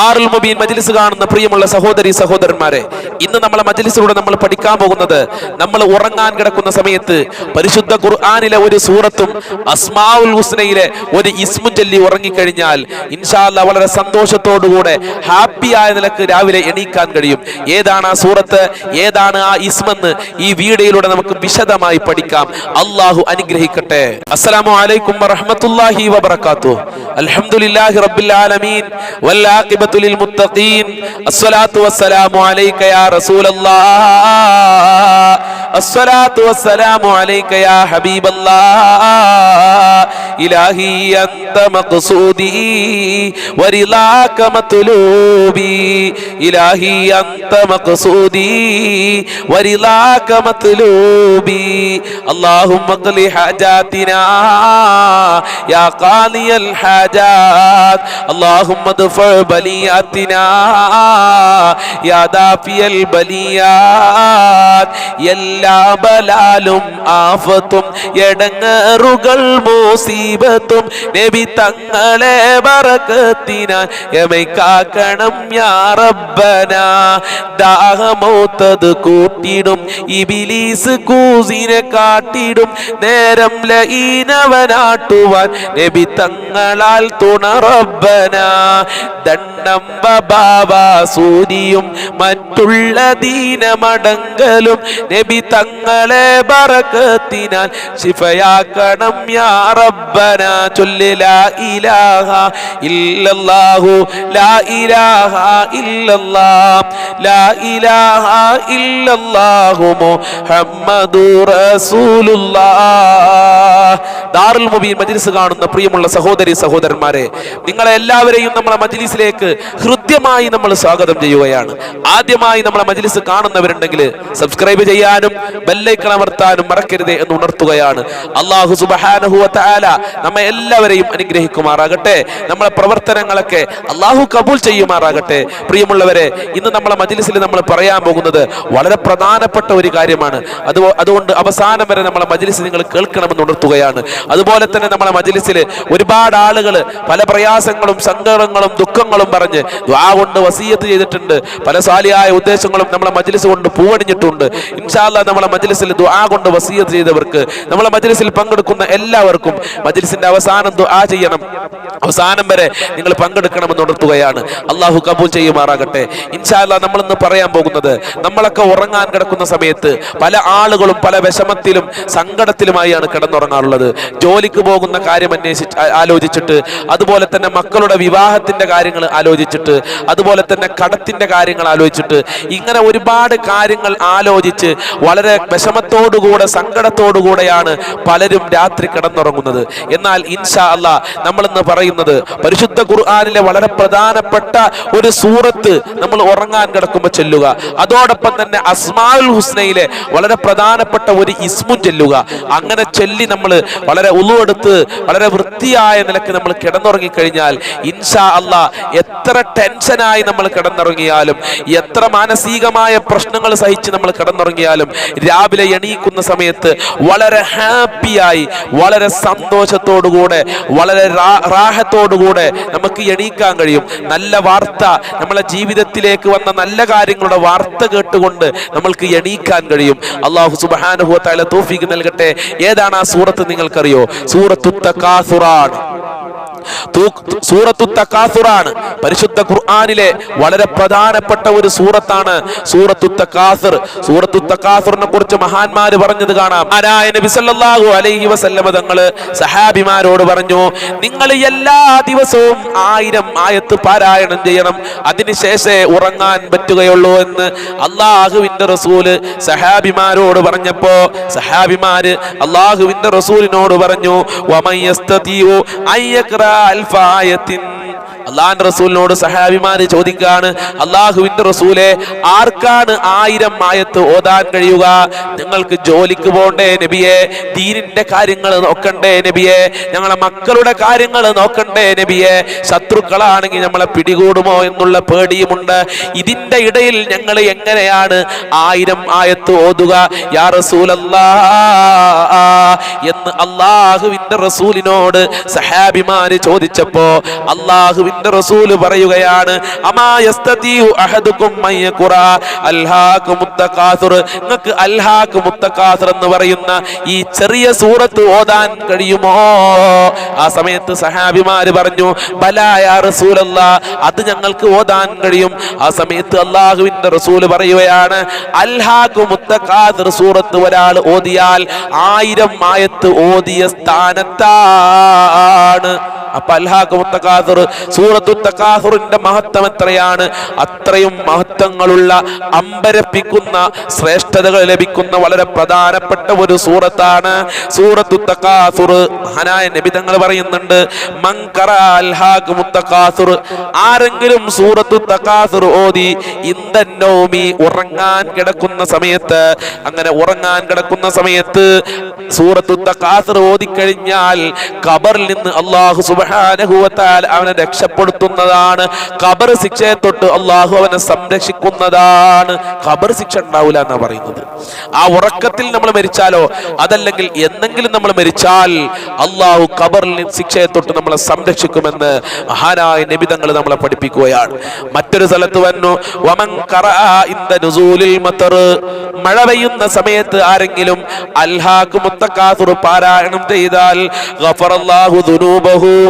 ദാറുൽ മുബീൻ മജ്ലിസ് കാണുന്ന പ്രിയമുള്ള സഹോദരി സഹോദരന്മാരെ ഇന്ന് നമ്മളെ മജ്ലിസിലൂടെ നമ്മൾ പഠിക്കാൻ പോകുന്നത് നമ്മൾ ഉറങ്ങാൻ കിടക്കുന്ന സമയത്ത് പരിശുദ്ധ ഖുർആാനിലെ ഒരു സൂറത്തും അസ്മാവുൽ ഹുസ്നയിലെ ഒരു ഇസ്മു ചൊല്ലി ഉറങ്ങിക്കഴിഞ്ഞാൽ ഇൻഷാല്ല വളരെ സന്തോഷത്തോടുകൂടെ ആയ നിലയ്ക്ക് രാവിലെ എണീക്കാൻ കഴിയും. ഏതാണ് ആ സൂറത്ത്? ഏതാണ് ആ ഇസ്മെന്ന് ഈ വീഡിയോയിലൂടെ നമുക്ക് വിശദമായി പഠിക്കാം. അള്ളാഹു അനുഗ്രഹിക്കട്ടെ. അസ്സലാമു അലൈക്കും വറഹമത്തുല്ലാഹി വബർക്കാത്തു അൽഹംദുലില്ലാഹി റബ്ബിൽ ആലമീൻ. വല്ലാഖിബത്ത് للمتقين. الصلاة والسلام عليك يا رسول الله. الصلاة والسلام عليك يا حبيب الله. إلهي أنت مقصودي ورضاك مطلوبي. إلهي أنت مقصودي ورضاك مطلوبي. اللهم أقل حاجاتنا يا قاضي الحاجات. اللهم ادفع بلياتنا يا دافي البليات എല്ലാ ബലാലും ആഫത്തും എടങ്ങറുകൾ മൂസീബത്തും നബി തങ്ങളെ ബറക്കത്തിനാൽ എമൈക്കാക്കണം യാ റബ്ബന ദാഹമൗത്തത് കൂട്ടിടും ഇബിലീസ് കൂസിനെ കാട്ടിടും നേരം ലീനവനാട്ടുവാൻ നബി തങ്ങളാൽ തുണ റബ്ബന ദണ്ഡം ബാബ സൂരിയും മറ്റുള്ള ദീനമടങ്കലും നബി തങ്ങളെ ബറക്കത്തിനാൽ ശിഫയാക്കണം യാ റബ്ബന ചൊല്ല് ലാ ഇലാഹ ഇല്ലല്ലാഹു ലാ ഇലാഹ ഇല്ലല്ലാഹ് ലാ ഇലാഹ ഇല്ലല്ലാഹു മുഹമ്മദു റസൂലുള്ളാഹ്. ദാറുൽ മുബീൻ മജ്ലിസ് കാണുന്ന പ്രിയമുള്ള സഹോദരി സഹോദരന്മാരെ നിങ്ങളെ എല്ലാവരെയും നമ്മളെ മജ്ലിസിലേക്ക് ഹൃദ്യമായി നമ്മൾ സ്വാഗതം ചെയ്യുകയാണ്. ആദ്യമായി നമ്മളെ മജ്ലിസ് കാണുന്നവരുണ്ടെങ്കിൽ സബ്സ്ക്രൈബ് ചെയ്യാനും ബെല്ലൈക്കൺ അമർത്താനും മറക്കരുത് എന്ന് ഉണർത്തുകയാണ്. അള്ളാഹു സുബഹാനഹു തആല നമ്മെ എല്ലാവരെയും അനുഗ്രഹിക്കുമാറാകട്ടെ. നമ്മളെ പ്രവർത്തനങ്ങളൊക്കെ അള്ളാഹു കബൂൽ ചെയ്യുമാറാകട്ടെ. പ്രിയമുള്ളവരെ ഇന്ന് നമ്മളെ മജ്ലിസിൽ നമ്മൾ പറയാൻ പോകുന്നത് വളരെ പ്രധാനപ്പെട്ട ഒരു കാര്യമാണ്. അത് അതുകൊണ്ട് അവസാനം വരെ നമ്മളെ മജ്ലിസ് നിങ്ങൾ കേൾക്കണമെന്ന് ഉണർത്തുകയാണ്. അതുപോലെ തന്നെ നമ്മളെ മജ്ലിസിൽ ഒരുപാട് ആളുകൾ പല പ്രയാസങ്ങളും സങ്കടങ്ങളും ദുഃഖങ്ങളും പറഞ്ഞ് ദ്വാ കൊണ്ട് വസീയത്ത് ചെയ്തിട്ടുണ്ട്. പല സാലിയായ ഉദ്ദേശങ്ങളും നമ്മളെ മജ്ലിസ് കൊണ്ട് പൂവണിഞ്ഞിട്ടുണ്ട്. ഇൻഷാല്ല നമ്മളെ മജ്ലിസിൽ ദ്വാ കൊണ്ട് വസീയത്ത് ചെയ്തവർക്ക് നമ്മളെ മജ്ലിസിൽ പങ്കെടുക്കുന്ന എല്ലാവർക്കും മജ്ലിസിന്റെ അവസാനം ദ്വാ ചെയ്യണം. അവസാനം വരെ നിങ്ങൾ പങ്കെടുക്കണമെന്ന് ഉണർത്തുകയാണ്. അള്ളാഹു കബൂൽ ചെയ്യുമാറാകട്ടെ. ഇൻഷാല്ല നമ്മൾ ഇന്ന് പറയാൻ പോകുന്നത് നമ്മളൊക്കെ ഉറങ്ങാൻ കിടക്കുന്ന സമയത്ത് പല ആളുകളും പല വിഷമത്തിലും സങ്കടത്തിലുമായാണ് കിടന്നുറങ്ങാറുള്ളത്. ജോലിക്ക് പോകുന്ന കാര്യം അന്വേഷിച്ച് ആലോചിച്ചിട്ട് അതുപോലെ തന്നെ മക്കളുടെ വിവാഹത്തിന്റെ കാര്യങ്ങൾ ആലോചിച്ചിട്ട് അതുപോലെ തന്നെ കടത്തിന്റെ കാര്യങ്ങൾ ആലോചിച്ചിട്ട് ഇങ്ങനെ ഒരുപാട് കാര്യങ്ങൾ ആലോചിച്ച് വളരെ വിഷമത്തോടുകൂടെ സങ്കടത്തോടുകൂടെയാണ് പലരും രാത്രി കിടന്നുറങ്ങുന്നത്. എന്നാൽ ഇൻഷാ അല്ല നമ്മളിന്ന് പറയുന്നത് പരിശുദ്ധ ഖുർആാനിലെ വളരെ പ്രധാനപ്പെട്ട ഒരു സൂറത്ത് നമ്മൾ ഉറങ്ങാൻ കിടക്കുമ്പോൾ ചെല്ലുക. അതോടൊപ്പം തന്നെ അസ്മാൽ ഹുസ്നയിലെ വളരെ പ്രധാനപ്പെട്ട ഒരു ഇസ്മു ചെല്ലുക. അങ്ങനെ ചൊല്ലി നമ്മൾ വളരെ ഉളുവെടുത്ത് വളരെ വൃത്തിയായ നിലയ്ക്ക് നമ്മൾ കിടന്നുറങ്ങി കഴിഞ്ഞാൽ ഇൻഷാ അല്ലാ എത്ര ടെൻഷനായി നമ്മൾ കിടന്നിറങ്ങിയാലും എത്ര മാനസികമായ പ്രശ്നങ്ങൾ സഹിച്ച് നമ്മൾ കിടന്നിറങ്ങിയാലും രാവിലെ എണീക്കുന്ന സമയത്ത് വളരെ ഹാപ്പിയായി വളരെ സന്തോഷത്തോടുകൂടെ വളരെ റാഹത്തോടുകൂടെ നമുക്ക് എണീക്കാൻ കഴിയും. നല്ല വാർത്ത നമ്മളെ ജീവിതത്തിലേക്ക് വന്ന നല്ല കാര്യങ്ങളുടെ വാർത്ത കേട്ടുകൊണ്ട് നമ്മൾക്ക് എണീക്കാൻ കഴിയും. അള്ളാഹു സുബാനുഭവത്തായ തോഫിക്ക് നൽകട്ടെ. ഏതാണ് ആ സൂറത്ത് നിങ്ങൾക്കറിയോ? സൂറത്തു തക്കാസുറാണ് തൂ- സൂറത്തു തക്കാസുറാണ് പരിശുദ്ധ ഖുർആാനിലെ വളരെ പ്രധാനപ്പെട്ട ഒരു സൂറത്താണ് സൂറത്തു തക്കാസുർ സൂറത്തു തക്കാസുറിനെ കുറിച്ച് മഹാന്മാര് പറഞ്ഞത് കാണാം. ആരായ നബി സല്ലല്ലാഹു അലൈഹി വസല്ലമ തങ്ങൾ സഹാബിമാരോട് പറഞ്ഞു നിങ്ങൾ എല്ലാ ദിവസവും ആയിരം ആയത്ത് പാരായണം ചെയ്യണം. അതിനുശേഷേ ഉറങ്ങാൻ പറ്റുകയുള്ളൂ എന്ന് അള്ളാഹുവിന്റെ റസൂൽ സഹാബിമാരോട് പറഞ്ഞപ്പോ സഹാബിമാര് അള്ളാഹുവിന്റെ റസൂലിനോട് പറഞ്ഞു "വമൻ യസ്തതിഉ അൻ യഖ്റഅ അൽഫ ആയത്തിൻ അള്ളാഹിന്റെ റസൂലിനോട് സഹാബിമാര് ചോദിക്കാണ് അള്ളാഹുവിന്റെ റസൂലെ ആർക്കാണ് ആയിരം മായത്ത് ഓതാൻ കഴിയുക? നിങ്ങൾക്ക് ജോലിക്ക് പോകണ്ടേ നബിയെ ദീനിന്റെ കാര്യങ്ങൾ നോക്കണ്ടേ നബിയെ ഞങ്ങളെ മക്കളുടെ കാര്യങ്ങൾ നോക്കണ്ടേ നബിയെ ശത്രുക്കളാണെങ്കിൽ നമ്മളെ പിടികൂടുമോ എന്നുള്ള പേടിയുമുണ്ട്. ഇതിന്റെ ഇടയിൽ ഞങ്ങൾ എങ്ങനെയാണ് ആയിരം ആയത്ത് ഓതുക? യാ റസൂലല്ലാ എന്ന് അള്ളാഹുവിന്റെ റസൂലിനോട് സഹാബിമാര് ചോദിച്ചപ്പോ അള്ളാഹുവിന്റെ അള്ളാഹുവിന്റെ റസൂൽ പറയുകയാണ് നിങ്ങൾക്ക് അൽഹാകു മുത്തകാസുർ എന്ന് പറയുന്ന ഈ ചെറിയ സൂറത്ത് ഓതാൻ കഴിയുമോ? ആ സമയത്ത് സഹാബിമാര് പറഞ്ഞു ബലായ റസൂലല്ലാ അത് ഞങ്ങൾക്ക് ഓതാൻ കഴിയും. ആ സമയത്ത് അള്ളാഹുവിന്റെ റസൂൽ പറയുകയാണ് അൽഹാഖു മുത്തഖാദിർ സൂറത്ത് ഒരാൾ ഓതിയാൽ ആയിരം ആയത്ത് ഓതിയ സ്ഥാനത്താണ്. അപ്പൊ മുത്തഖാദിർ സൂറത്തു തഖാസുറിന്റെ മഹത്വം എത്രയാണ്? അത്രയും മഹത്വങ്ങളുള്ള അമ്പരപ്പിക്കുന്ന ശ്രേഷ്ഠതകൾ ലഭിക്കുന്ന വളരെ പ്രധാനപ്പെട്ട ഒരു സൂറത്താണ് സൂറത്തു തഖാസുർ ഹനായ നബി തങ്ങൾ പറയുന്നുണ്ട് മങ്കറ അൽഹാഖ് മുത്തഖാസുർ ആരെങ്കിലും സൂറത്തു തഖാസുർ ഓതി നൗമി ഉറങ്ങാൻ കിടക്കുന്ന സമയത്ത് അങ്ങനെ ഉറങ്ങാൻ കിടക്കുന്ന സമയത്ത് സൂറത്തു തഖാസുർ ഓതിക്കഴിഞ്ഞാൽ ഖബറിൽ നിന്ന് അള്ളാഹു സുബ്ഹാനഹു അവനെ രക്ഷപ്പെടുത്തുന്നതാണ്. ഖബർ ശിക്ഷയെ തൊട്ട് അള്ളാഹു അവനെ സംരക്ഷിക്കുന്നതാണ്. ഖബർ ശിക്ഷ ഉണ്ടാവില്ല എന്നാണ് പറയുന്നത്. ആ ഉറക്കത്തിൽ നമ്മൾ മരിച്ചാലോ? അതല്ലെങ്കിൽ എന്നെങ്കിലും നമ്മൾ മരിച്ചാൽ അള്ളാഹു ഖബറിൽ ശിക്ഷയെ തൊട്ട് നമ്മളെ സംരക്ഷിക്കുമെന്ന് മഹാനായ നിബിതങ്ങൾ നമ്മളെ പഠിപ്പിക്കുകയാണ്. മറ്റൊരു സ്ഥലത്ത് വന്നു. വമൻ മഴ പെയ്യുന്ന സമയത്ത് ആരെങ്കിലും അൽഹാഖ് മുത്തക്കാസുർ പാരായണം ചെയ്താൽ ഗഫറല്ലാഹു ദുനൂബഹു.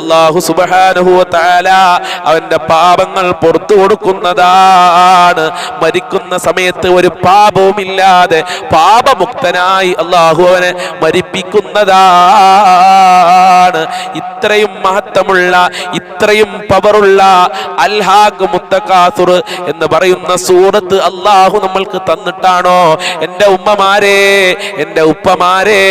അല്ലാഹു സുബ്ഹാനഹു വ തആല അവന്റെ പാപങ്ങൾ പുറത്തു കൊടുക്കുന്നതാണ്. മരിക്കുന്ന സമയത്ത് ഒരു പാപവും ഇല്ലാതെ പാപമുക്തനായി അള്ളാഹു അവനെ മരിപ്പിക്കുന്നതാണ്. ഇത്രയും മഹത്വമുള്ള ഇത്രയും പവറുള്ള അൽഹാഖ് മുത്തക്കാസുർ എന്ന് പറയുന്ന സൂറത്ത് അള്ളാഹു നമ്മൾക്ക് തന്നിട്ടാണോ? എന്റെ ഉമ്മമാരെ എന്റെ ഉപ്പമാരെ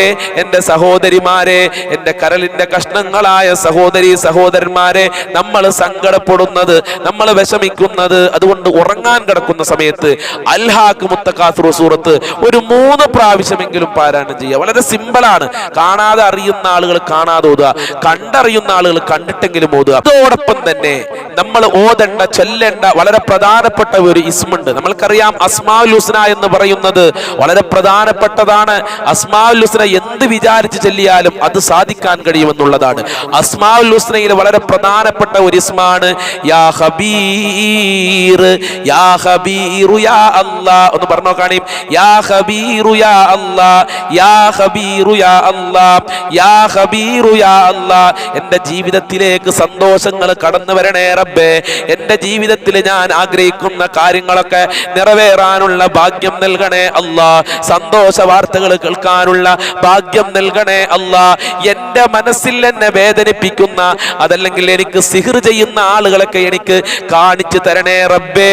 എന്റെ സഹോദരിമാരെ എന്റെ കരലിന്റെ കഷ്ണങ്ങളായ സഹോദരി സഹോദരന്മാരെ നമ്മൾ സങ്കടപ്പെടുന്നത് നമ്മൾ വിഷമിക്കുന്നത് അതുകൊണ്ട് ഉറങ്ങാൻ കിടക്കുന്ന സമയത്ത് അൽഹാക്ക് മുത്തക്കാസുറു സൂറത്ത് ഒരു മൂന്ന് പ്രാവശ്യമെങ്കിലും പാരായണം ചെയ്യുക. വളരെ സിമ്പിളാണ്. കാണാതെ അറിയുന്ന ആളുകൾ കാണാതെ ഓതുക. കണ്ടറിയുന്ന ആളുകൾ കണ്ടിട്ടെങ്കിലും ഓതുക. അതോടൊപ്പം തന്നെ നമ്മൾ ഓതേണ്ട ചെല്ലേണ്ട വളരെ പ്രധാനപ്പെട്ട ഒരു ഇസ്മുണ്ട്. നമ്മൾക്കറിയാം അസ്മാഉൽ ഹുസ്ന എന്ന് പറയുന്നത് വളരെ പ്രധാനപ്പെട്ടതാണ്. അസ്മാഉൽ ഹുസ്ന എന്ത് വിചാരിച്ച് ചൊല്ലിയാലും അത് സാധിക്കാൻ കഴിയുമെന്നുള്ളതാണ്. അസ്മാഉൽ ഹുസ്നയിൽ വളരെ പ്രധാനപ്പെട്ട ഒരു ഇസ്മാണ് യാ ഹബീർ യാ ഹബീറു യാ അല്ലാ ഒന്ന് പറഞ്ഞു കാണീം യാ ഹബീറു യാ അല്ലാ യാ ഹബീറു യാ അല്ലാ യാ ഹബീറു യാ അല്ലാ. എന്റെ ജീവിതത്തിലേക്ക് സന്തോഷങ്ങൾ കടന്നു വരണേ റബ്ബേ. എന്റെ ജീവിതത്തിൽ ഞാൻ ആഗ്രഹിക്കുന്ന കാര്യങ്ങളൊക്കെ നിറവേറാനുള്ള ഭാഗ്യം നൽകണേ അല്ലാ. സന്തോഷ വാർത്തകൾ കേൾക്കാനുള്ള ഭാഗ്യം നൽകണേ അല്ലാ. എന്റെ മനസ്സിൽ എന്നെ വേദനിപ്പിക്കുന്ന അതല്ലെങ്കിൽ എനിക്ക് സിഹിർ ചെയ്യുന്ന ആളുകളൊക്കെ എനിക്ക് കാണിച്ചു തരണേ റബ്ബേ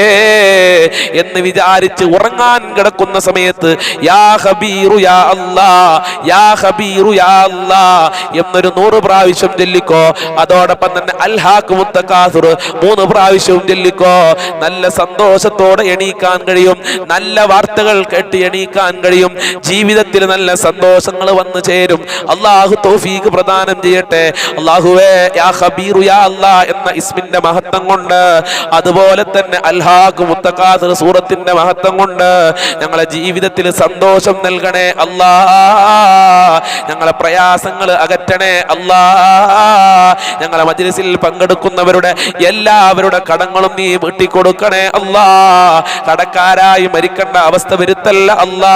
എന്ന് വിചാരിച്ച് ഉറങ്ങാൻ കിടക്കുന്ന സമയത്ത് യാ ഹബീറു യാ അല്ലാ യാ ഹബീറു യാ അല്ലാ എന്നൊരു നൂറ് പ്രാവശ്യം ചൊല്ലിക്കോ. അതോടൊപ്പം തന്നെ അൽഹാഖ് മുത്തക്കാസുർ മൂന്ന് പ്രാവശ്യവും ചൊല്ലിക്കോ. നല്ല സന്തോഷത്തോടെ എണീക്കാൻ കഴിയും. നല്ല വാർത്തകൾ കേട്ട് എണീക്കാൻ കഴിയും. ജീവിതത്തിൽ നല്ല സന്തോഷങ്ങൾ വന്നു ചേരും. അള്ളാഹു തൗഫീഖ് പ്രദാനം ചെയ്യട്ടെ. അള്ളാഹുവേ യാ ഖബീറു യാ അല്ലാ എന്ന ഇസ്മിന്റെ മഹത്വം കൊണ്ട് അതുപോലെ തന്നെ അൽഹാഖ് മുത്തക്കാസുർ സൂറത്തിന്റെ മഹത്വം കൊണ്ട് ഞങ്ങളെ ജീവിതത്തിൽ സന്തോഷം നൽകണേ അല്ലാ. ഞങ്ങളെ പ്രയാസങ്ങൾ അകറ്റണേ അല്ലാ. ഞങ്ങളെ മജ്ലിസിൽ പങ്കെടുക്കുന്നവരുടെ എല്ലാവരുടെ കടങ്ങളും നീ വീട്ടിക്കൊടുക്കണേ അല്ലാ. കടക്കാരായി മരിക്കേണ്ട അവസ്ഥ വരുത്തല്ല അല്ലാ.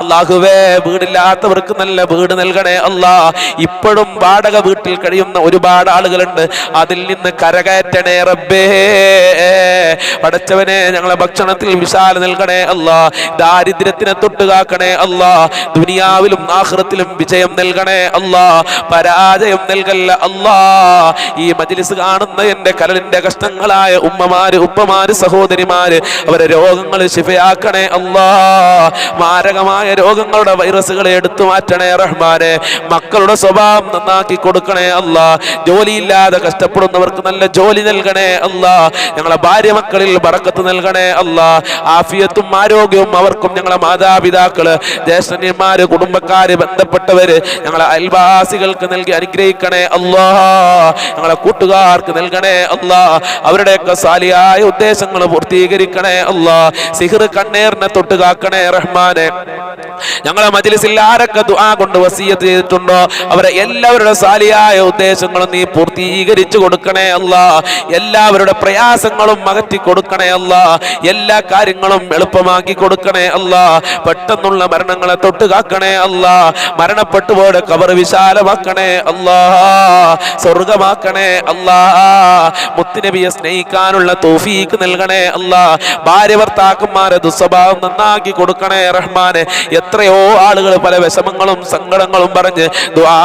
അള്ളാഹുവേ വീടില്ലാത്തവർക്ക് നല്ല വീട് നൽകണേ അല്ലാ. ഇപ്പോഴും വാടക വീട്ടിൽ കഴിയുന്ന ഒരുപാട് ആളുകളുണ്ട്. അതിൽ നിന്ന് കരകയറ്റണേ റബ്ബേ. പടച്ചവനെ ഞങ്ങളെ ഭക്ഷണത്തിൽ വിശാല നൽകണേ അല്ലാ. ദാരിദ്ര്യത്തിനെ തൊട്ട് കാക്കണേ അല്ലാ. ദുനിയാവിലും ആഹ്റത്തിലും വിജയം നൽകണേ അല്ലാ. പരാജയം നൽകല്ല അല്ലാ. ഈ മജ്ലിസ് കാണുന്ന എന്റെ കരളിന്റെ കഷ്ടങ്ങളായ ഉമ്മമാര് ഉപ്പമാര് സഹോദരിമാര് അവരെ രോഗങ്ങൾ ശിഫയാക്കണേ അല്ലാ. മാരകമായ രോഗങ്ങളുടെ വൈറസുകളെ എടുത്തു മാറ്റണേ റഹ്മാനെ. മക്കളുടെ സ്വഭാവം നന്നാക്കി കൊടുക്കണേ അല്ല. ജോലിയില്ലാതെ കഷ്ടപ്പെടുന്നവർക്ക് നല്ല ജോലി നൽകണേ അല്ല. ഞങ്ങളെ ഭാര്യ മക്കളിൽ ബറക്കത്ത് നൽകണേ അല്ല. ആഫിയത്തും ആരോഗ്യവും അവർക്കും ഞങ്ങളെ മാതാപിതാക്കൾ ജ്യേഷ്ഠന്യന്മാര് കുടുംബക്കാര് ബന്ധപ്പെട്ടവര് ഞങ്ങളെ അയൽവാസികൾക്ക് നൽകി അനുഗ്രഹിക്കണേ അല്ലാ. ഞങ്ങളെ കൂട്ടുകാർക്ക് നൽകണേ അല്ലാ. അവരുടെയൊക്കെ സാലിയായ ഉദ്ദേശങ്ങൾ പൂർത്തീകരിക്കണേ അല്ലാ. സിഹിർ കണ്ണേറിനെ തൊട്ട് കാക്കണേ റഹ്മാനെ. ഞങ്ങളെ മജിലിസിൽ ആരൊക്കെ ദുആ കൊണ്ട് വസീയത്ത് ചെയ്തിട്ടുണ്ടോ? അവരെ എല്ലാവരുടെ സാലിയായ ഉദ്ദേശങ്ങളും നീ പൂർത്തീകരിച്ചു കൊടുക്കണേ അല്ല. എല്ലാവരുടെ പ്രയാസങ്ങളും അകറ്റി കൊടുക്കണേ അല്ല. എല്ലാ കാര്യങ്ങളും എളുപ്പമാക്കി കൊടുക്കണേ അല്ല. പെട്ടെന്നുള്ള മരണങ്ങളെ തൊട്ട് കാക്കണേ അല്ല. മരണപ്പെട്ടു പോയുടെ കബർ വിശാലമാക്കണേ അല്ലാ. സ്വർഗമാക്കണേ അല്ലാ. മുത്തുനബിയെ സ്നേഹിക്കാനുള്ള തോഫീക്ക് നൽകണേ അല്ല. ഭാര്യ ഭർത്താക്കന്മാരെ ദുസ്വഭാവം നന്നാക്കി കൊടുക്കണേ റഹ്മാനെ. എത്രയോ ആളുകൾ പല വിഷമങ്ങളും സങ്കടങ്ങളും പറഞ്ഞ്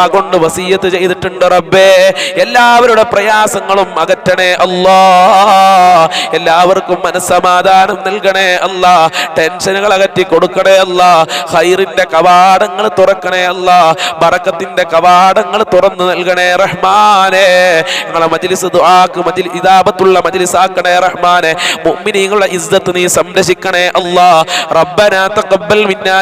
കൊണ്ട് വസീയത്ത് ചെയ്തിട്ടുണ്ട് റബ്ബേ. എല്ലാവരുടെ പ്രയാസങ്ങളും അകറ്റണേ അല്ലാ. എല്ലാവർക്കും മനസ്സമാധാനം നൽകണേ അല്ല. ടെൻഷനുകൾ അകറ്റി കൊടുക്കണേ അല്ല. ഹൈറിന്റെ കവാടങ്ങൾ തുറക്കണേ അല്ല. ബറക്കത്തിന്റെ കവാടങ്ങൾ തുറന്നു നൽകണേ റഹ്മാനെ. നിങ്ങളെ മജ്ലിസ് ദുആക്ക് മജ്ലി ഇദാബത്തുള്ള മജ്ലിസ് ആക്കണേ റഹ്മാനെ. മുഅ്മിനീങ്ങളുടെ ഇസ്സത്ത് നീ സംരക്ഷിക്കണേ അല്ലാ. റബ്ബനാ തഖബ്ബൽ മിന്നാ